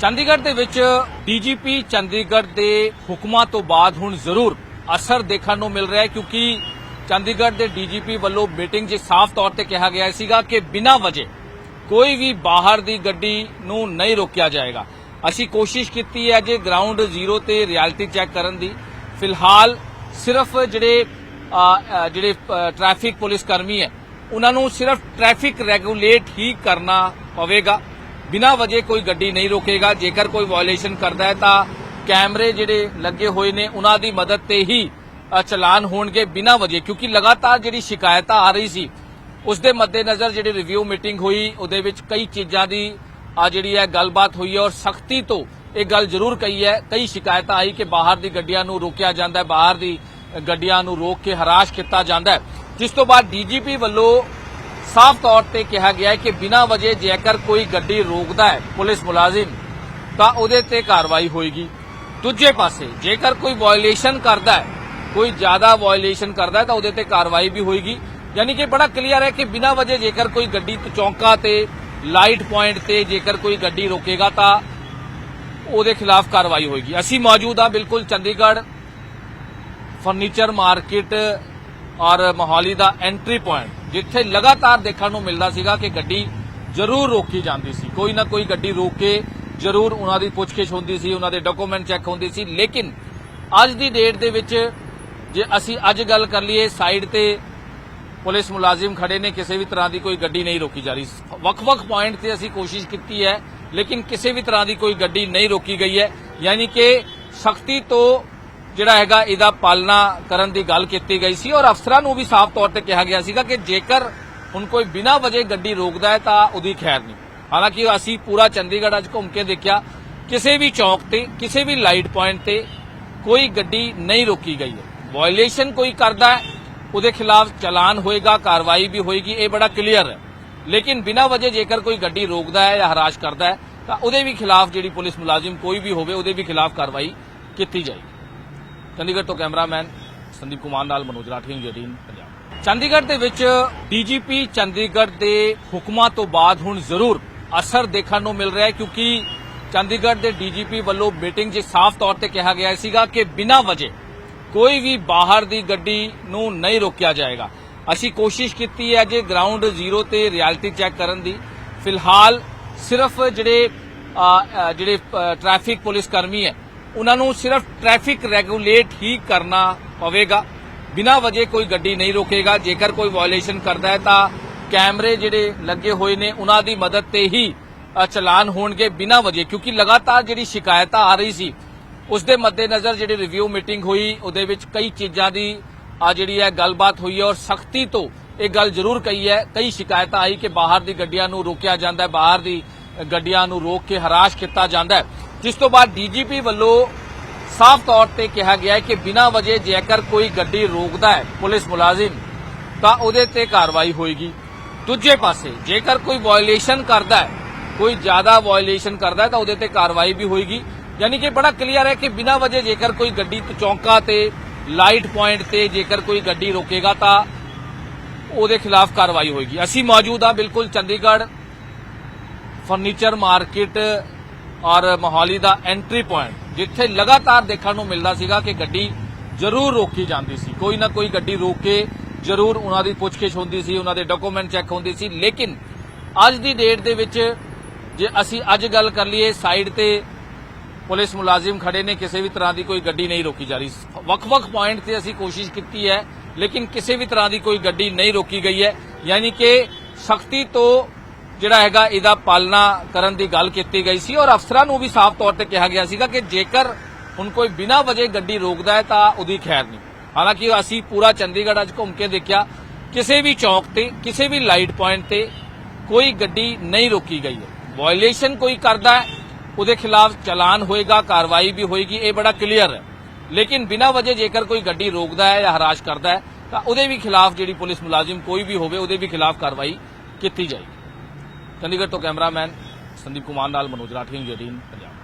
ਚੰਡੀਗੜ੍ਹ ਦੇ ਵਿੱਚ ਡੀਜੀਪੀ ਚੰਡੀਗੜ੍ਹ ਦੇ ਹੁਕਮਾਂ ਤੋਂ ਬਾਅਦ ਹੁਣ ਜ਼ਰੂਰ ਅਸਰ ਦੇਖਣ ਨੂੰ ਮਿਲ ਰਿਹਾ ਹੈ ਕਿਉਂਕਿ ਚੰਡੀਗੜ੍ਹ ਦੇ ਡੀਜੀਪੀ ਵੱਲੋਂ ਮੀਟਿੰਗ 'ਚ ਸਾਫ਼ ਤੌਰ ਤੇ ਕਿਹਾ ਗਿਆ ਸੀਗਾ ਕਿ ਬਿਨਾਂ ਵਜੇ ਕੋਈ ਵੀ ਬਾਹਰ ਦੀ ਗੱਡੀ ਨੂੰ ਨਹੀਂ ਰੋਕਿਆ ਜਾਏਗਾ। ਅਸੀਂ ਕੋਸ਼ਿਸ਼ ਕੀਤੀ ਹੈ ਜੇ ਗਰਾਊਂਡ ਜ਼ੀਰੋ ਤੇ ਰਿਐਲਿਟੀ ਚੈੱਕ ਕਰਨ ਦੀ। ਫਿਲਹਾਲ ਸਿਰਫ ਜਿਹੜੇ ਜਿਹੜੇ ਅ, ਟ੍ਰੈਫਿਕ ਪੁਲਿਸ ਕਰਮੀ ਹੈ ਉਹਨਾਂ ਨੂੰ ਸਿਰਫ ਟ੍ਰੈਫਿਕ ਰੈਗੂਲੇਟ ਹੀ ਕਰਨਾ ਪਵੇਗਾ। ਬਿਨਾਂ ਵਜੇ ਕੋਈ ਗੱਡੀ ਨਹੀਂ ਰੋਕੇਗਾ। ਜੇਕਰ ਕੋਈ ਵਾਇਲੇਸ਼ਨ ਕਰਦਾ ਹੈ ਤਾਂ ਕੈਮਰੇ ਜਿਹੜੇ ਲੱਗੇ ਹੋਏ ਨੇ, ਉਹਨਾਂ ਦੀ ਮਦਦ ਤੇ ਹੀ ਚਲਾਨ ਹੋਣਗੇ ਬਿਨਾਂ ਵਜੇ ਕਿਉਂਕਿ ਲਗਾਤਾਰ ਜਿਹੜੀ ਸ਼ਿਕਾਇਤਾਂ ਆ ਰਹੀ ਸੀ, ਉਸ ਦੇ ਮੱਦੇਨਜ਼ਰ ਜਿਹੜੀ ਰਿਵਿਊ ਮੀਟਿੰਗ ਹੋਈ, ਉਹਦੇ ਵਿੱਚ ਕਈ ਚੀਜ਼ਾਂ ਦੀ ਆ ਜਿਹੜੀ ਹੈ ਗੱਲਬਾਤ ਹੋਈ ਹੈ ਔਰ ਸਖਤੀ ਤੋਂ ਇਹ ਗੱਲ ਜ਼ਰੂਰ ਕਹੀ ਹੈ। ਕਈ ਸ਼ਿਕਾਇਤਾਂ ਆਈ ਕਿ ਬਾਹਰ ਦੀ ਗੱਡੀਆਂ ਨੂੰ ਰੋਕਿਆ ਜਾਂਦਾ ਹੈ, ਬਾਹਰ ਦੀ ਗੱਡੀਆਂ ਨੂੰ ਰੋਕ ਕੇ ਹਰਾਸ਼ ਕੀਤਾ ਜਾਂਦਾ ਹੈ। ਜਿਸ ਤੋਂ ਬਾਅਦ ਡੀਜੀਪੀ ਵੱਲੋਂ ਸਾਫ਼ ਤੌਰ ਤੇ ਕਿਹਾ ਗਿਆ ਹੈ ਕਿ ਬਿਨਾਂ ਵਜੇ ਜੇਕਰ ਕੋਈ ਗੱਡੀ ਰੋਕਦਾ ਹੈ, ਪੁਲਿਸ ਮੁਲਾਜ਼ਮ, ਤਾਂ ਉਹਦੇ ਤੇ ਕਾਰਵਾਈ ਹੋਏਗੀ। ਦੂਜੇ ਪਾਸੇ, ਜੇਕਰ ਕੋਈ ਵਾਇਲੇਸ਼ਨ ਕਰਦਾ ਹੈ, ਕੋਈ ਜ਼ਿਆਦਾ ਵਾਇਲੇਸ਼ਨ ਕਰਦਾ ਹੈ, ਤਾਂ ਉਹਦੇ ਤੇ ਕਾਰਵਾਈ ਵੀ ਹੋਏਗੀ। ਯਾਨੀ ਕਿ ਬੜਾ ਕਲੀਅਰ ਹੈ ਕਿ ਬਿਨਾਂ ਵਜੇ ਜੇਕਰ ਕੋਈ ਗੱਡੀ ਚੌਂਕਾ ਤੇ ਲਾਈਟ ਪੁਆਇੰਟ ਤੇ ਜੇਕਰ ਕੋਈ ਗੱਡੀ ਰੋਕੇਗਾ, ਤਾਂ ਉਹਦੇ ਖਿਲਾਫ ਕਾਰਵਾਈ ਹੋਏਗੀ। ਅਸੀਂ ਮੌਜੂਦ ਹਾਂ ਬਿਲਕੁਲ ਚੰਡੀਗੜ੍ਹ ਫਰਨੀਚਰ ਮਾਰਕੀਟ ਔਰ ਮੋਹਾਲੀ ਦਾ ਐਂਟਰੀ ਪੁਆਇੰਟ ਜਿੱਥੇ ਲਗਾਤਾਰ ਦੇਖਣ ਨੂੰ ਮਿਲਦਾ ਸੀਗਾ ਕਿ ਗੱਡੀ ਜ਼ਰੂਰ ਰੋਕੀ ਜਾਂਦੀ ਸੀ। ਕੋਈ ਨਾ ਕੋਈ ਗੱਡੀ ਰੋਕ ਕੇ ਜ਼ਰੂਰ ਉਹਨਾਂ ਦੀ ਪੁੱਛਗਿੱਛ ਹੁੰਦੀ ਸੀ, ਉਹਨਾਂ ਦੇ ਡਾਕੂਮੈਂਟ ਚੈੱਕ ਹੁੰਦੀ ਸੀ। ਲੇਕਿਨ ਅੱਜ ਦੀ ਡੇਟ ਦੇ ਵਿੱਚ ਜੇ ਅਸੀਂ ਅੱਜ ਗੱਲ ਕਰ ਲਈਏ ਸਾਈਡ ਤੇ ਪੁਲਿਸ ਮੁਲਾਜ਼ਮ ਖੜੇ ਨੇ, ਕਿਸੇ ਵੀ ਤਰ੍ਹਾਂ ਦੀ ਕੋਈ ਗੱਡੀ ਨਹੀਂ ਰੋਕੀ ਜਾ ਰਹੀ। ਵੱਖ-ਵੱਖ ਪੁਆਇੰਟ ਤੇ ਅਸੀਂ ਕੋਸ਼ਿਸ਼ ਕੀਤੀ ਹੈ, ਲੇਕਿਨ ਕਿਸੇ ਵੀ ਤਰ੍ਹਾਂ ਦੀ ਕੋਈ ਗੱਡੀ ਨਹੀਂ ਰੋਕੀ ਗਈ ਹੈ। ਯਾਨੀ ਕਿ ਸਖਤੀ ਤੋਂ ਜਿਹੜਾ ਹੈਗਾ ਇਹਦਾ ਪਾਲਣਾ ਕਰਨ ਦੀ ਗੱਲ ਕੀਤੀ ਗਈ ਸੀ ਔਰ ਅਫਸਰਾਂ ਨੂੰ ਵੀ ਸਾਫ਼ ਤੌਰ ਤੇ ਕਿਹਾ ਗਿਆ ਸੀਗਾ ਕਿ ਜੇਕਰ ਹੁਣ ਕੋਈ ਬਿਨਾਂ ਵਜੇ ਗੱਡੀ ਰੋਕਦਾ ਹੈ ਤਾਂ ਉਹਦੀ ਖੈਰ ਨਹੀਂ। ਹਾਲਾਂਕਿ ਅਸੀਂ ਪੂਰਾ ਚੰਡੀਗੜ੍ਹ ਅੱਜ ਘੁੰਮ ਕੇ ਦੇਖਿਆ, ਕਿਸੇ ਵੀ ਚੌਕ ਤੇ, ਕਿਸੇ ਵੀ ਲਾਈਟ ਪੁਆਇੰਟ ਤੇ ਕੋਈ ਗੱਡੀ ਨਹੀਂ ਰੋਕੀ ਗਈ ਹੈ। ਵਾਇਲੇਸ਼ਨ ਕੋਈ ਕਰਦਾ ਹੈ, ਉਹਦੇ ਖਿਲਾਫ ਚਲਾਨ ਹੋਏਗਾ, ਕਾਰਵਾਈ ਵੀ ਹੋਏਗੀ, ਇਹ ਬੜਾ ਕਲੀਅਰ ਹੈ। ਲੇਕਿਨ ਬਿਨਾਂ ਵਜ੍ਹੇ ਜੇਕਰ ਕੋਈ ਗੱਡੀ ਰੋਕਦਾ ਹੈ ਜਾਂ ਹਰਾਸ਼ ਕਰਦਾ ਹੈ, ਤਾਂ ਉਹਦੇ ਵੀ ਖਿਲਾਫ ਜਿਹੜੀ ਪੁਲਿਸ ਮੁਲਾਜ਼ਮ ਕੋਈ ਵੀ ਹੋਵੇ, ਉਹਦੇ ਵੀ ਖਿਲਾਫ ਕਾਰਵਾਈ ਕੀਤੀ ਜਾਏਗੀ। ਚੰਡੀਗੜ੍ਹ ਤੋਂ ਕੈਮਰਾਮੈਨ ਸੰਦੀਪ ਕੁਮਾਰ ਨਾਲ ਮਨੋਜ ਰਾਠੀ ਜਦੀਨ ਪੰਜਾਬ। ਚੰਡੀਗੜ੍ਹ ਦੇ ਵਿੱਚ ਡੀਜੀਪੀ ਚੰਡੀਗੜ੍ਹ ਦੇ ਹੁਕਮਾਂ ਤੋਂ ਬਾਅਦ ਹੁਣ ਜ਼ਰੂਰ ਅਸਰ ਦੇਖਣ ਨੂੰ ਮਿਲ ਰਿਹਾ ਹੈ ਕਿਉਂਕਿ ਚੰਡੀਗੜ੍ਹ ਦੇ ਡੀਜੀਪੀ ਵੱਲੋਂ ਮੀਟਿੰਗ 'ਚ ਸਾਫ਼ ਤੌਰ ਤੇ ਕਿਹਾ ਗਿਆ ਸੀਗਾ ਕਿ ਬਿਨਾਂ ਵਜੇ ਕੋਈ ਵੀ ਬਾਹਰ ਦੀ ਗੱਡੀ ਨੂੰ ਨਹੀਂ ਰੋਕਿਆ ਜਾਏਗਾ। ਅਸੀਂ ਕੋਸ਼ਿਸ਼ ਕੀਤੀ ਹੈ ਜੇ ਗਰਾਊਂਡ ਜ਼ੀਰੋ ਤੇ ਰਿਐਲਿਟੀ ਚੈੱਕ ਕਰਨ ਦੀ। ਫਿਲਹਾਲ ਸਿਰਫ ਜਿਹੜੇ ਜਿਹੜੇ ਟ੍ਰੈਫਿਕ ਪੁਲਿਸ ਕਰਮੀ ਹੈ ਉਹਨਾਂ ਨੂੰ ਸਿਰਫ ਟ੍ਰੈਫਿਕ ਰੈਗੂਲੇਟ ਹੀ ਕਰਨਾ ਪਵੇਗਾ। ਬਿਨਾਂ ਵਜੇ ਕੋਈ ਗੱਡੀ ਨਹੀਂ ਰੋਕੇਗਾ। ਜੇਕਰ ਕੋਈ ਵਾਇਲੇਸ਼ਨ ਕਰਦਾ ਹੈ ਤਾਂ ਕੈਮਰੇ ਜਿਹੜੇ ਲੱਗੇ ਹੋਏ ਨੇ, ਉਹਨਾਂ ਦੀ ਮਦਦ ਤੇ ਹੀ ਚਲਾਨ ਹੋਣਗੇ ਬਿਨਾਂ ਵਜੇ ਕਿਉਂਕਿ ਲਗਾਤਾਰ ਜਿਹੜੀ ਸ਼ਿਕਾਇਤਾਂ ਆ ਰਹੀ ਸੀ ਉਸ ਦੇ ਮੱਦੇਨਜ਼ਰ ਜਿਹੜੀ ਰਿਵਿਊ ਮੀਟਿੰਗ ਹੋਈ, ਉਹਦੇ ਵਿੱਚ ਕਈ ਚੀਜ਼ਾਂ ਦੀ ਆ ਜਿਹੜੀ ਹੈ ਗੱਲਬਾਤ ਹੋਈ ਹੈ ਔਰ ਸਖਤੀ ਤੋਂ ਇਹ ਗੱਲ ਜ਼ਰੂਰ ਕਹੀ ਹੈ। ਕਈ ਸ਼ਿਕਾਇਤਾਂ ਆਈ ਕਿ ਬਾਹਰ ਦੀ ਗੱਡੀਆਂ ਨੂੰ ਰੋਕਿਆ ਜਾਂਦਾ ਹੈ, ਬਾਹਰ ਦੀ ਗੱਡੀਆਂ ਨੂੰ ਰੋਕ ਕੇ ਹਰਾਸ਼ ਕੀਤਾ ਜਾਂਦਾ ਹੈ। ਜਿਸ ਤੋਂ ਬਾਅਦ ਡੀਜੀਪੀ ਵੱਲੋਂ ਸਾਫ਼ ਤੌਰ ਤੇ ਕਿਹਾ ਗਿਆ ਕਿ ਬਿਨਾਂ ਵਜੇ ਜੇਕਰ ਕੋਈ ਗੱਡੀ ਰੋਕਦਾ ਹੈ, ਪੁਲਿਸ ਮੁਲਾਜ਼ਮ, ਤਾਂ ਉਹਦੇ ਤੇ ਕਾਰਵਾਈ ਹੋਏਗੀ। ਦੂਜੇ ਪਾਸੇ, ਜੇਕਰ ਕੋਈ ਵਾਇਲੇਸ਼ਨ ਕਰਦਾ ਹੈ, ਕੋਈ ਜ਼ਿਆਦਾ ਵਾਇਓਲੇਸ਼ਨ ਕਰਦਾ ਹੈ, ਤਾਂ ਉਹਦੇ ਤੇ ਕਾਰਵਾਈ ਵੀ ਹੋਏਗੀ। ਯਾਨੀ ਕਿ ਬੜਾ ਕਲੀਅਰ ਹੈ ਕਿ ਬਿਨਾਂ ਵਜੇ ਜੇਕਰ ਕੋਈ ਗੱਡੀ ਚੌਂਕਾ ਤੇ ਲਾਈਟ ਪੁਆਇੰਟ ਤੇ ਜੇਕਰ ਕੋਈ ਗੱਡੀ ਰੋਕੇਗਾ, ਤਾਂ ਉਹਦੇ ਖਿਲਾਫ ਕਾਰਵਾਈ ਹੋਏਗੀ। ਅਸੀਂ ਮੌਜੂਦ ਹਾਂ ਬਿਲਕੁਲ ਚੰਡੀਗੜ੍ਹ ਫਰਨੀਚਰ ਮਾਰਕੀਟ ਔਰ ਮੋਹਾਲੀ ਦਾ ਐਂਟਰੀ ਪੁਆਇੰਟ ਜਿੱਥੇ ਲਗਾਤਾਰ ਦੇਖਣ ਨੂੰ ਮਿਲਦਾ ਸੀਗਾ ਕਿ ਗੱਡੀ ਜ਼ਰੂਰ ਰੋਕੀ ਜਾਂਦੀ ਸੀ। ਕੋਈ ਨਾ ਕੋਈ ਗੱਡੀ ਰੋਕ ਕੇ ਜ਼ਰੂਰ ਉਹਨਾਂ ਦੀ ਪੁੱਛਗਿੱਛ ਹੁੰਦੀ ਸੀ, ਉਹਨਾਂ ਦੇ ਡਾਕੂਮੈਂਟ ਚੈੱਕ ਹੁੰਦੀ ਸੀ। ਲੇਕਿਨ ਅੱਜ ਦੀ ਡੇਟ ਦੇ ਵਿੱਚ ਜੇ ਅਸੀਂ ਅੱਜ ਗੱਲ ਕਰ ਲਈਏ ਸਾਈਡ ਤੇ ਪੁਲਿਸ ਮੁਲਾਜ਼ਮ ਖੜੇ ਨੇ, ਕਿਸੇ ਵੀ ਤਰ੍ਹਾਂ ਦੀ ਕੋਈ ਗੱਡੀ ਨਹੀਂ ਰੋਕੀ ਜਾ ਰਹੀ। ਵੱਖ-ਵੱਖ ਪੁਆਇੰਟ ਤੇ ਅਸੀਂ ਕੋਸ਼ਿਸ਼ ਕੀਤੀ ਹੈ, ਲੇਕਿਨ ਕਿਸੇ ਵੀ ਤਰ੍ਹਾਂ ਦੀ ਕੋਈ ਗੱਡੀ ਨਹੀਂ ਰੋਕੀ ਗਈ ਹੈ। ਯਾਨੀ ਕਿ ਸਖਤੀ ਤੋਂ ਜਿਹੜਾ ਹੈਗਾ ਇਹਦਾ ਪਾਲਣਾ ਕਰਨ ਦੀ ਗੱਲ ਕੀਤੀ ਗਈ ਸੀ ਔਰ ਅਫਸਰਾਂ ਨੂੰ ਵੀ ਸਾਫ਼ ਤੌਰ ਤੇ ਕਿਹਾ ਗਿਆ ਸੀਗਾ ਕਿ ਜੇਕਰ ਹੁਣ ਕੋਈ ਬਿਨਾਂ ਵਜੇ ਗੱਡੀ ਰੋਕਦਾ ਹੈ ਤਾਂ ਉਹਦੀ ਖੈਰ ਨਹੀਂ। ਹਾਲਾਂਕਿ ਅਸੀਂ ਪੂਰਾ ਚੰਡੀਗੜ੍ਹ ਅੱਜ ਘੁੰਮ ਕੇ ਦੇਖਿਆ, ਕਿਸੇ ਵੀ ਚੌਕ ਤੇ, ਕਿਸੇ ਵੀ ਲਾਈਟ ਪੁਆਇੰਟ ਤੇ ਕੋਈ ਗੱਡੀ ਨਹੀਂ ਰੋਕੀ ਗਈ ਹੈ। ਵਾਇਲੇਸ਼ਨ ਕੋਈ ਕਰਦਾ ਹੈ, ਉਹਦੇ ਖਿਲਾਫ ਚਲਾਨ ਹੋਏਗਾ, ਕਾਰਵਾਈ ਵੀ ਹੋਏਗੀ, ਇਹ ਬੜਾ ਕਲੀਅਰ ਹੈ। ਲੇਕਿਨ ਬਿਨਾਂ ਵਜੇ ਜੇਕਰ ਕੋਈ ਗੱਡੀ ਰੋਕਦਾ ਹੈ ਜਾਂ ਹਰਾਸ਼ ਕਰਦਾ ਹੈ, ਤਾਂ ਉਹਦੇ ਵੀ ਖਿਲਾਫ ਜਿਹੜੀ ਪੁਲਿਸ ਮੁਲਾਜ਼ਮ ਕੋਈ ਵੀ ਹੋਵੇ, ਉਹਦੇ ਵੀ ਖਿਲਾਫ ਕਾਰਵਾਈ ਕੀਤੀ ਜਾਏਗੀ। ਚੰਡੀਗੜ੍ਹ ਤੋਂ ਕੈਮਰਾਮੈਨ ਸੰਦੀਪ ਕੁਮਾਰ ਨਾਲ ਮਨੋਜ ਰਾਠੀ ਜਦੀਨ ਪੰਜਾਬ।